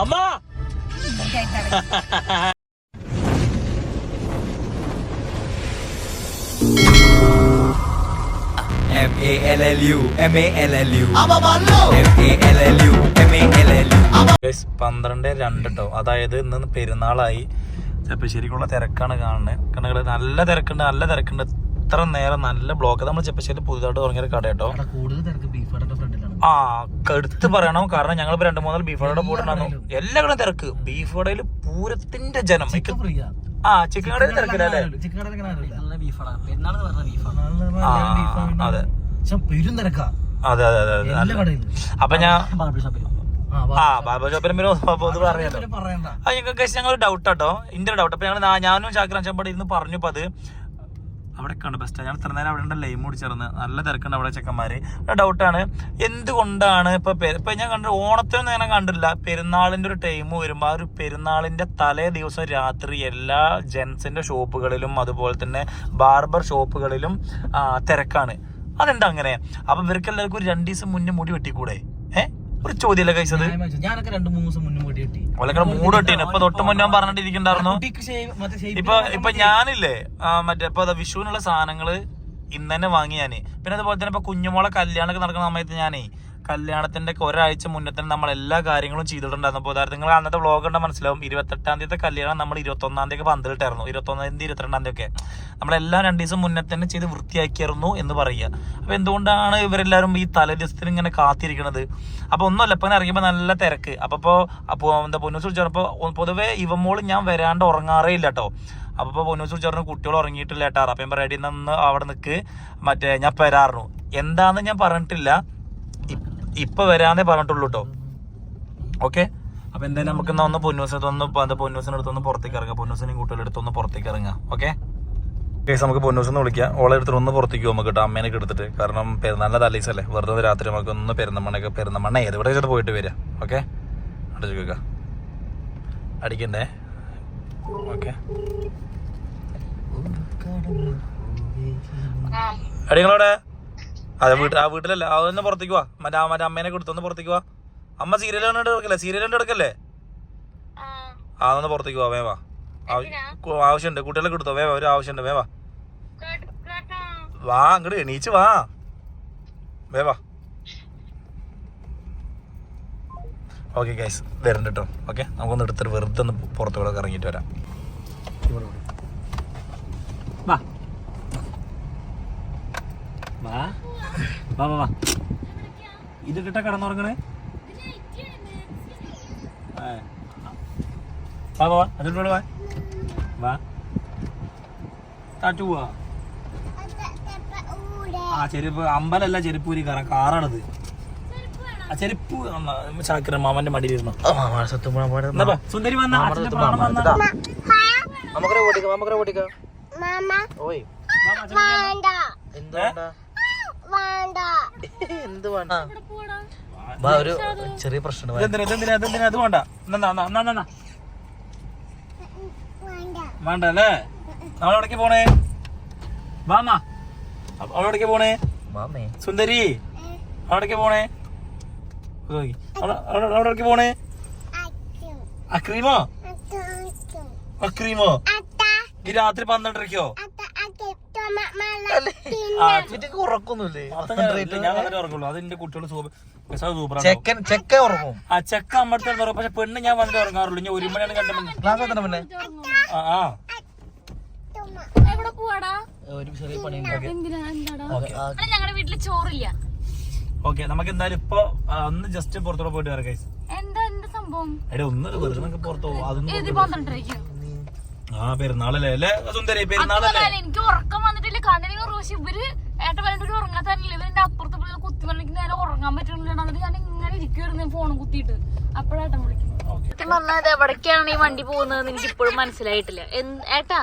അമ്മ! M A L L U M A L L U. M A L L U M A L L U. Guys പന്ത്രണ്ട് രണ്ട് കേട്ടോ അതായത് ഇന്ന് പെരുന്നാളായി. ചെപ്പശ്ശേരിക്കുള്ള തിരക്കാണ് കാണുന്നത്. കാരണം നല്ല തിരക്കുണ്ട് നല്ല തിരക്കുണ്ട്. ഇത്ര നേരം നല്ല ബ്ലോക്ക് നമ്മൾ ചെപ്പശ്ശേരി പുതുതായിട്ട് തുടങ്ങിയ കടയട്ടോ. കട കേട്ടോ കൂടുതൽ തിരക്ക് ബീഫ് ആ എടുത്ത് പറയണം. കാരണം ഞങ്ങൾ ഇപ്പൊ രണ്ട് മൂന്നാൽ ബീഫ് വടയുടെ പോയിട്ടുണ്ടായിരുന്നു എല്ലാ കടയും തിരക്ക്. ബീഫ് വടയിൽ പൂരത്തിന്റെ ജനം. ആ ചിക്കൻ കടയിൽ തിരക്കില്ല ചിക്കൻ കടയിൽ അങ്ങനെ ആരുമില്ല. നല്ല ബീഫാണ് പെരുന്നാളെന്ന് പറഞ്ഞ ബീഫാണ് നല്ല ആ, അതെ. അതെ അതെ അതെ അതെ. എല്ലാ നല്ല- കടയിലും. അപ്പൊ ഞാൻ ആ, ആ ബാബ ചോപ്പരം പിന്നെ പൊതുവെ അറിയാലോ പറയണ്ട. അത് ഞങ്ങൾക്ക് ഞങ്ങൾ ഡൗട്ട് കേട്ടോ ഇന്റെ ഡൗട്ട് അപ്പൊ ഞങ്ങൾ ഞാനും ചാക്രാൻ അഞ്ചമ്പടി ഇരുന്ന് പറഞ്ഞു ഇപ്പൊ അത് അവിടെ കണ്ടു ബെസ്റ്റ് ഞാൻ ഇത്ര നേരം അവിടെ ഉണ്ട് ലൈം കുടിച്ചിരുന്ന്. നല്ല തിരക്കുണ്ട് അവിടെ ചെക്കന്മാര്. ഡൗട്ടാണ് എന്തുകൊണ്ടാണ് ഇപ്പൊ ഇപ്പൊ ഞാൻ കണ്ട ഓണത്തിനൊന്നും ഞാൻ കണ്ടില്ല പെരുന്നാളിന്റെ ഒരു ടൈം വരുമ്പോ ആ ഒരു പെരുന്നാളിന്റെ തലേ ദിവസം രാത്രി എല്ലാ ജെൻസിന്റെ ഷോപ്പുകളിലും അതുപോലെ തന്നെ ബാർബർ ഷോപ്പുകളിലും തിരക്കാണ്. അതെന്താ അങ്ങനെ? അപ്പൊ ഇവർക്കെല്ലാവർക്കും ഒരു രണ്ടു ദിവസം മുന്നേ മുടി വെട്ടിക്കൂടെ? ഏഹ് ഒരു ചോദ്യമല്ല കഴിച്ചത് ഞാനൊക്കെ രണ്ടു മൂന്ന് ദിവസം മുന്നേ മുടി കിട്ടി ഓലൊക്കെ മൂട് വെട്ടീന് ഇപ്പൊ തൊട്ട് മുന്നേ പറഞ്ഞിട്ടിരിക്കണ്ടായിരുന്നു ഇപ്പൊ ഇപ്പൊ. ഞാനില്ലേ മറ്റേ ഇപ്പൊ വിഷുവിനുള്ള സാധനങ്ങൾ ഇന്ന് തന്നെ വാങ്ങി ഞാൻ. പിന്നെ അതുപോലെ തന്നെ ഇപ്പൊ കുഞ്ഞുമോളെ കല്യാണമൊക്കെ നടക്കുന്ന സമയത്ത് ഞാനേ കല്യാണത്തിന്റെ ഒരാഴ്ച മുന്നേ തന്നെ നമ്മൾ എല്ലാ കാര്യങ്ങളും ചെയ്തിട്ടുണ്ടായിരുന്നു. അപ്പോൾ ഉദാഹരണം നിങ്ങൾ അന്നത്തെ വ്ളോഗ് കണ്ട മനസ്സിലാവും. ഇരുപത്തെട്ടാം തീയതി കല്യാണം നമ്മൾ ഇരുപത്തൊന്നാം തീയതി പന്തലിട്ടായിരുന്നു ഇരുപത്തൊന്നാം തീയതി ഇരുപത്തിരണ്ടാം തീയതി ഒക്കെ നമ്മളെല്ലാം രണ്ടു ദിവസം മുന്നേ തന്നെ ചെയ്ത് വൃത്തിയാക്കിയായിരുന്നു എന്ന് പറയുക. അപ്പോൾ എന്തുകൊണ്ടാണ് ഇവരെല്ലാവരും ഈ തലേദിവസത്തിന് ഇങ്ങനെ കാത്തിരിക്കുന്നത് അപ്പോൾ ഒന്നുമല്ല ഇപ്പൊ അറിയുമ്പോൾ നല്ല തിരക്ക്. അപ്പോൾ അപ്പോൾ അപ്പൊ എന്താ പൊന്നൂസ് ചോദിച്ചപ്പോൾ പൊതുവെ ഇവമോൾ ഞാൻ വരാണ്ട് ഉറങ്ങാറേ ഇല്ല കേട്ടോ. അപ്പൊ ഇപ്പൊ പൊന്നൂസ് ചോദിച്ചു കുട്ടികൾ ഉറങ്ങിയിട്ടില്ല കേട്ടോ. അപ്പൊ റെഡി നിന്ന് അവിടെ നിൽക്ക്. മറ്റേ ഞാൻ പെരാറുന്നു എന്താന്ന് ഞാൻ പറഞ്ഞിട്ടില്ല. ഇപ്പൊ വരാന്നേ പറഞ്ഞിട്ടുള്ളൂ കേട്ടോ ഓക്കെ? അപ്പൊ എന്തായാലും നമുക്ക് എന്നാ ഒന്ന് പൊന്നൂസിനടുത്തൊന്ന് ഒന്ന് എന്താ പൊന്നൂസിനടുത്ത് ഒന്ന് പുറത്തേക്ക് ഇറങ്ങാം. പൊന്നൂസിനെയും കുട്ടികളുടെ അടുത്തൊന്ന് പുറത്തേക്ക് ഇറങ്ങാം. ഓക്കെ? കേസ് നമുക്ക് പൊന്നൂസിന്ന് വിളിക്കാം. ഓളെ എടുത്തിട്ട് ഒന്ന് പുറത്തേക്ക് പോകുമ്പോൾ കേട്ടോ അമ്മേനൊക്കെ എടുത്തിട്ട്. കാരണം പെരുന്നാളിന്റെ തലീസല്ലേ വെറുതെ രാത്രി നമുക്ക് ഒന്ന് പെരുന്നമ്മണ്ണൊക്കെ പെരുന്നമ്മണ്ണ ഏത് ഇവിടെ വെച്ചിട്ട് പോയിട്ട് വരിക. ഓക്കെ? അടിച്ചു കേൾക്കാം അടിക്കണ്ടേ? ഓക്കെ? അടിങ്ങളോടെ അതെ വീട്ടിൽ ആ വീട്ടിലല്ല അതൊന്ന് പുറത്തേക്ക് വാ. മറ്റേ മറ്റേ അമ്മേനെ കൊടുത്തൊന്ന് പുറത്തേക്ക് വാ. അമ്മ സീരിയൽ കണ്ടിട്ട് എടുക്കല്ലേ? സീരിയൽ കണ്ട് എടുക്കല്ലേ? ആ. ഒന്ന് പുറത്തേക്ക് വാ വേവാ ആവശ്യമുണ്ട്. കുട്ടികളെ കൊടുത്തോ? വേവാ ഒരു ആവശ്യമുണ്ട്. വേവാ വാ. അങ്ങോട്ട് എണീച്ച് വാ. വേവാ ഓക്കെ ഗൈസ് വരണ്ട കേട്ടോ ഓക്കെ നമുക്കൊന്ന് എടുത്തിട്ട് വെറുതെ ഒന്ന് പുറത്തുകൂടെ ഇറങ്ങിയിട്ട് വരാം. വാ വാ വാ വാ ഇത് കിട്ട കിടന്നുറങ്ങണേ വാ വാ അതിലൂടെ വാ വാ താറ്റു പോവാ ആ ചെരുപ്പ് അമ്പലല്ല ചെരുപ്പൂരി കാരണം കാറാണത് ആ ചെരുപ്പ് ചാക്കര മാമന്റെ മടിയിലിരുന്നു സുന്ദരി വന്ന നമുക്കൊരു ഓടിക്കാം നമുക്കൊരു ഓടിക്കാം ഓയ് എന്താ എന്ത് വേണ്ട? വാ, ഒരു ചെറിയ പ്രശ്നം അത് വേണ്ട. വേണ്ട. അല്ലേ? പോണേ? വാമാ പോണേ? സുന്ദരി അവിടേക്ക് പോണേ? അവിടേക്ക് പോണേ? അക്രീമോ? അക്രീമോ? ഈ രാത്രി പന്ത്രണ്ടരക്കോ ചെക്കൻ ചെക്ക ഉറങ്ങും. ആ ചെക്ക അമ്മടുത്ത് ഉറങ്ങും. പക്ഷെ പെണ്ണ് ഞാൻ വന്നിട്ട് ഉറങ്ങാറുള്ളൂ. ഞാൻ ഒരു മണിയാണ് കണ്ട ക്ലാസ് പിന്നെ ആ ആ. എവിടെ പോവാടാ? ഒരു ചെറിയ പണി ഞങ്ങളുടെ വീട്ടിൽ ചോറില്ല. ഓക്കെ നമുക്ക് എന്തായാലും ഇപ്പൊ ഒന്ന് ജസ്റ്റ് പുറത്തോടെ പോയിട്ട് വരാം എന്താ എന്താ സംഭവം? എടേ ഒന്ന് വെറുതെ നമുക്ക് പുറത്ത് പോകും അതൊന്നും ആ പെരുന്നാളല്ലേ? അല്ലേ സുന്ദരി? പെരുന്നാളല്ലേ? എനിക്ക് ഉറക്കം വന്നിട്ടില്ല. കണ്ണിന് പക്ഷെ ഇവർ ഏട്ട വരണ്ടൊരു ഉറങ്ങാത്തല്ലേ ഇവരെന്റെ അപ്പുറത്ത് പോയി കുത്തി പറഞ്ഞിട്ട് നേരെ ഉറങ്ങാൻ പറ്റുന്നില്ല എന്നിട്ട് ഞാൻ ഇങ്ങനെ ഇരിക്കുവായിരുന്നു ഫോണും കുത്തിയിട്ട്. അപ്പോഴേട്ടൻ വിളിക്കുന്നു സത്യം പറഞ്ഞാൽ എവിടേക്കാണ് ഈ വണ്ടി പോകുന്നത് എനിക്ക് ഇപ്പോഴും മനസ്സിലായിട്ടില്ല. എന്ത്- ഏട്ടാ?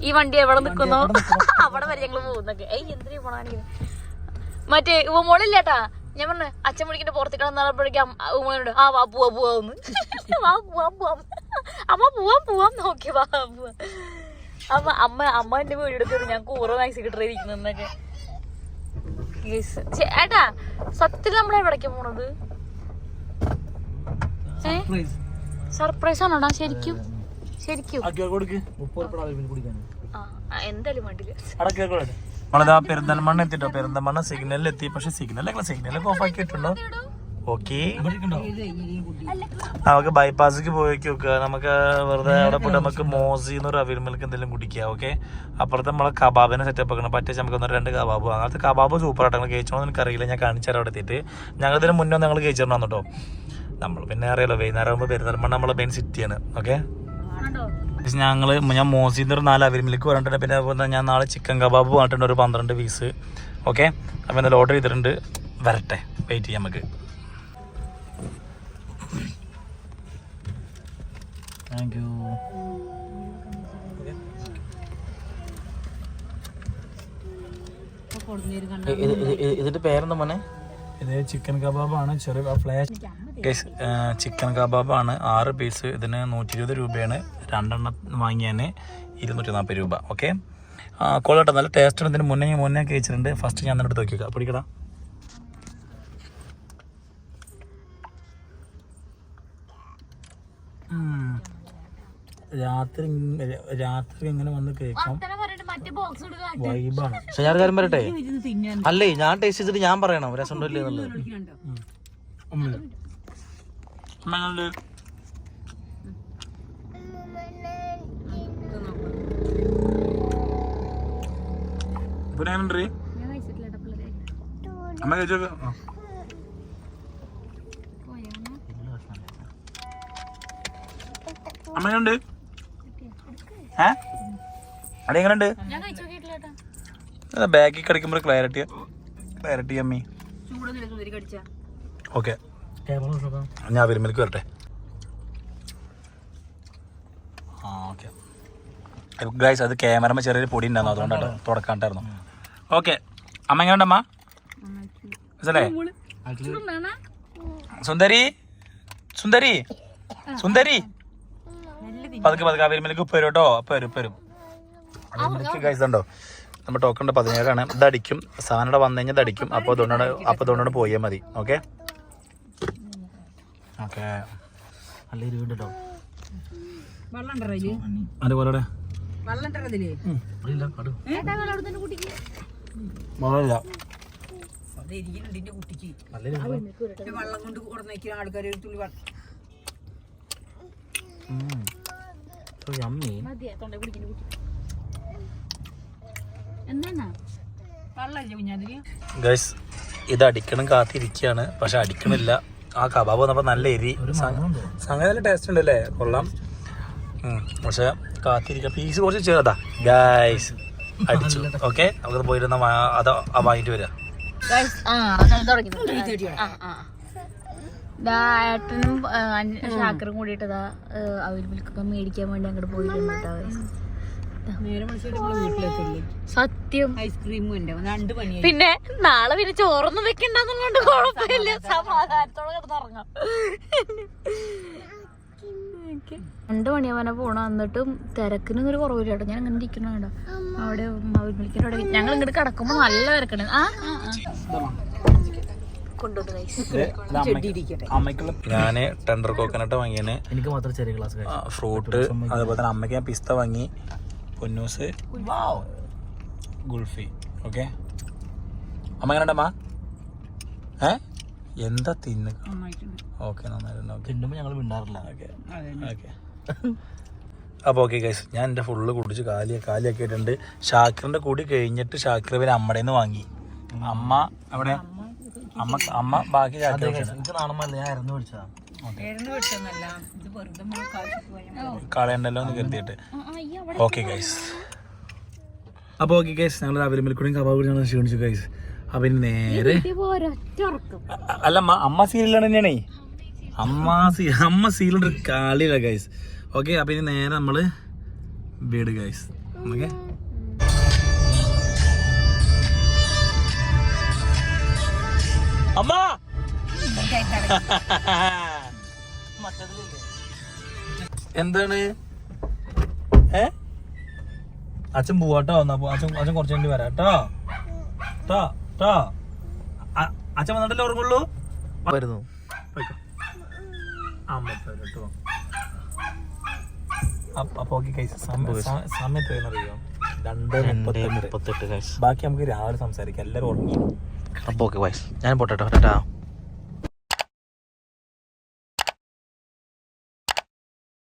ഈ വണ്ടി എവിടെ നിക്കുന്നു? അവിടെ വരെ ഞങ്ങൾ പോകുന്നൊക്കെ. ഏയ് എന്തിനാ പോണാണെങ്കിൽ മറ്റേ ഉമ്മോളില്ലേട്ടാ ഞാൻ പറഞ്ഞു അച്ഛൻ വിളിക്കുന്ന പുറത്തേക്ക് കിടന്നപ്പോഴേക്കും ഉമ്മയോട് ആ വാ പൂവാ പോവാന്ന് വാ പോവാം പൂവാം. അമ്മ പോവാം പോവാം നോക്കി വാ പോവാ. അമ്മ അമ്മ അമ്മ എന്റെ വീടെടുത്തത് ഞാൻ കൂറ മാക്സി കിട്ടറിയിരിക്കുന്നൊക്കെ ഏട്ടാ സത്യത്തിൽ നമ്മൾ എവിടേക്കാ പോണത്? സർപ്രൈസ് ആണോടാ ശരിക്കും? ശരിക്കും. എന്തായാലും വേണ്ടില്ല. നമ്മളിതാ പെരിന്തൽമണ്ണ എത്തിട്ടോ. പെരിന്തൽമണ്ണ സിഗ്നലിൽ എത്തി. പക്ഷെ സിഗ്നൽ സിഗ്നൽ ഓഫ് ആക്കിയിട്ടുണ്ടോ. ഓക്കെ നമുക്ക് ബൈപ്പാസിക്ക് പോയേക്ക് നോക്കുക. നമുക്ക് വെറുതെ അവിടെ പോയിട്ട് നമുക്ക് മോസിന്ന് ഒരു അവിൽ മിൽക്ക് എന്തെങ്കിലും കുടിക്കുക. ഓക്കെ അപ്പുറത്ത് നമ്മളെ കബാബിനെ സെറ്റപ്പ് ആക്കണം പറ്റിയ നമുക്ക് ഒന്ന് രണ്ട് കബാബ് അങ്ങനത്തെ കബാബ് സൂപ്പർ ആയിട്ട് ഞങ്ങൾ കഴിച്ചോന്ന് എനിക്കറിയില്ല. ഞാൻ കാണിച്ചു തരാം അവിടെ എത്തിയിട്ട്. ഞങ്ങൾ ഇതിന് മുന്നേ ഞങ്ങൾ കഴിച്ചിരണം കേട്ടോ. നമ്മൾ പിന്നെ അറിയാലോ വൈകുന്നേരം ആകുമ്പോൾ പെരുന്തൽമണ്ണ നമ്മളെ മെയിൻ സിറ്റിയാണ് ഓക്കെ ഞങ്ങൾ ഞാൻ മോസിന്ന് ഒരു നാല് അവരിമിലേക്ക് പറഞ്ഞിട്ടുണ്ട് പിന്നെ അതുപോലെ ഞാൻ നാളെ ചിക്കൻ കബാബ് പറഞ്ഞിട്ടുണ്ട് ഒരു പന്ത്രണ്ട് പീസ് ഓക്കെ അപ്പോൾ എന്തായാലും ഓർഡർ ചെയ്തിട്ടുണ്ട്. വരട്ടെ. വെയിറ്റ് ചെയ്യാം നമുക്ക്. താങ്ക് യു ഇതിന്റെ പേരെന്താ മോനെ? ഇത് ചിക്കൻ കബാബാണ് ചെറിയ ഫ്ലാഷ് ചിക്കൻ കബാബാണ് ആറ് പീസ് ഇതിന് നൂറ്റി ഇരുപത് രൂപയാണ്. രണ്ടെണ്ണം വാങ്ങിയാൽ ഇരുന്നൂറ്റി നാൽപ്പത് രൂപ ഓക്കെ കൊള്ളട്ടെ നല്ല ടേസ്റ്റ് ഉണ്ട് ഇതിന് മുന്നേ മുന്നേ കഴിച്ചിട്ടുണ്ട്. ഫസ്റ്റ് ഞാൻ എന്നിട്ട് നോക്കിക്കാം പിടിക്കടാ. രാത്രി രാത്രി ഇങ്ങനെ വന്ന് കേൾക്കാം. മറ്റേ ബോക്സ് വൈബാണ് പക്ഷെ ഞാൻ കാര്യം പറയട്ടെ? അല്ലേ ഞാൻ ടേസ്റ്റ് ചെയ്തിട്ട് ഞാൻ പറയണം. രസം ഇല്ലേ എന്നുള്ളത് അമ്മ കഴിച്ചോ? അമ്മയുണ്ട് എങ്ങനുണ്ട്? ഏ? അവിടെ ഏട്ടാ ബാക്കിൽ കളിക്കുമ്പോൾ ക്ലാരിറ്റി ക്ലാരിറ്റി അമ്മി ഓക്കെ. ഞാൻ വരുമ്പോഴേക്ക് വരട്ടെ. ആ ഓക്കെ. ഗൈസ് അത് ക്യാമറമ്മ ചെറിയ പൊടി ഉണ്ടായിരുന്നു അതുകൊണ്ടാണ് തുടക്കാണ്ടായിരുന്നു. ഓക്കെ അമ്മ എങ്ങനെയുണ്ടമ്മ മനസ്സിലേ സുന്ദരി. സുന്ദരി? സുന്ദരി? പതുക്കെ പതുക്കെ ആ വരുമ്പോഴേക്ക് ഉപ്പ് വരും കേട്ടോ അപ്പം വരും ഉപ്പ് വരും. ഗൈസ് ഉണ്ടോ നമ്മുടെ ടോക്കൺ പതിനേഴാണ്. ഇത് അടിക്കും സാധനം ഇവിടെ വന്നു കഴിഞ്ഞാൽ ഇതടിക്കും. അടിക്കും അപ്പോൾ അതുകൊണ്ടാണ് അപ്പോൾ അതുകൊണ്ടാണ് പോയാൽ മതി. ഓക്കെ ഓക്കെ നല്ല ഇരുവ് കേട്ടോ അതുപോലെ മുകളില്ല അമ്മി. മതിയെ തൊണ്ട കുടിക്കുന്നു എന്താണ് ഗൈസ് ഇത് അടിക്കണം കാത്തിരിക്കുകയാണ്. പക്ഷെ അടിക്കണില്ല. ആ കബാബ് വന്നപ്പോ നല്ല എരി. സംഗതി നല്ല ടേസ്റ്റ് ഉണ്ടല്ലേ? കൊള്ളാം. പക്ഷെ കാത്തിരിക്കാം. പീസ് കുറച്ച് ചെറുതാ. ഗൈസ് അടിച്ചു. ഓക്കെ നമുക്ക് പോയിരുന്ന അത് വാങ്ങിട്ട് ദാ ഏട്ടനും ഷാക്കറും കൂടിയിട്ട് ദാ അവൽ മിൽക്കൊക്കെ മേടിക്കാൻ വേണ്ടി അങ്ങോട്ട് പോയിട്ടുണ്ട്. സത്യം. ഐസ്ക്രീമും രണ്ട് പണി പിന്നെ നാളെ പിന്നെ ചോറൊന്നും വെക്കണ്ടെന്നുള്ളതുകൊണ്ട് കുഴപ്പമില്ല. സമാധാനത്തോടെ കിടന്നുറങ്ങാം. രണ്ടു മണിയാവാനാ പോണം. എന്നിട്ടും തിരക്കിനൊന്നും ഒരു കുറവില്ല കേട്ടോ. ഞാൻ അങ്ങനെ ഇരിക്കണ കേട്ടോ അവിടെ അവിടെ ഞങ്ങൾ ഇങ്ങോട്ട് കിടക്കുമ്പോ നല്ല തിരക്കാണ് ആ ഞാൻ ടെൻഡർ കോക്കനട്ട് വാങ്ങിയെ എനിക്ക് മാത്രം ചെറിയ ഗ്ലാസ് ഫ്രൂട്ട് അതുപോലെ തന്നെ അമ്മയ്ക്ക് ഞാൻ പിസ്ത വാങ്ങി. പൊന്നൂസ്. ഗുൾഫി. ഓക്കെ അമ്മ എങ്ങനെ ഉണ്ടമ്മ ഏ? എന്താ തിന്ന്? ഓക്കെ നന്നായിരുന്നു ഓക്കെ തിന്നുമ്പോ ഞങ്ങൾ മിണ്ടാറില്ല ഓക്കെ ഓക്കെ അപ്പോൾ ഓക്കെ ഗൈസ് ഞാൻ എന്റെ ഫുള്ള് കുടിച്ച് കാലി കാലിയാക്കിയിട്ടുണ്ട്. ഷാക്കിറിന്റെ കൂടി കഴിഞ്ഞിട്ട് ഷാക്കിർ പിന്നെ അമ്മയുടെ നിന്ന് വാങ്ങി അമ്മ അവിടെ അമ്മ അമ്മ ബാക്കി കളയണ്ടല്ലോ എന്ന് കരുതിയിട്ട്. ഓക്കെ ഗൈസ് അപ്പോൾ ഓക്കെ ഗൈസ് ഞങ്ങൾ രാവിലെ മിൽക്കുടിയും കബാബ് ഞങ്ങൾ ക്ഷീണിച്ചു ഗൈസ് ഇനി നേരെ അല്ല അമ്മ സീരിയലാണ് തന്നെയാണേ. അമ്മ സീ അമ്മ സീരിയലുണ്ട് കളിയില്ല ഗൈസ് ഓക്കെ അപ്പം ഇനി നേരെ നമ്മൾ വീട് ഗൈസ് ഓക്കെ അമ്മ! എന്താണ്? ഏ? അച്ഛൻ പോവാട്ടോ എന്നാ അച്ഛൻ അച്ഛൻ കുറച്ചു വേണ്ടി വരാം. കേട്ടോ? ട്ടോ അച്ഛൻ വന്നിട്ടല്ലേ ഓർമ്മയുള്ളൂ വരുന്നു. പോയിക്കോ. അമ്പത്തി കേട്ടോ. അപ്പൊ ഓക്കെ കൈസ് സമയം എത്രയെന്നറിയോ രണ്ട് രണ്ട് മുപ്പത്തെട്ട്. മുപ്പത്തെട്ട് ഗൈസ് ബാക്കി നമുക്ക് രാവിലെ സംസാരിക്കാം. എല്ലാവരും ഉറങ്ങി. അപ്പൊ ഓക്കെ ഞാൻ പോട്ടെ ടാറ്റാ.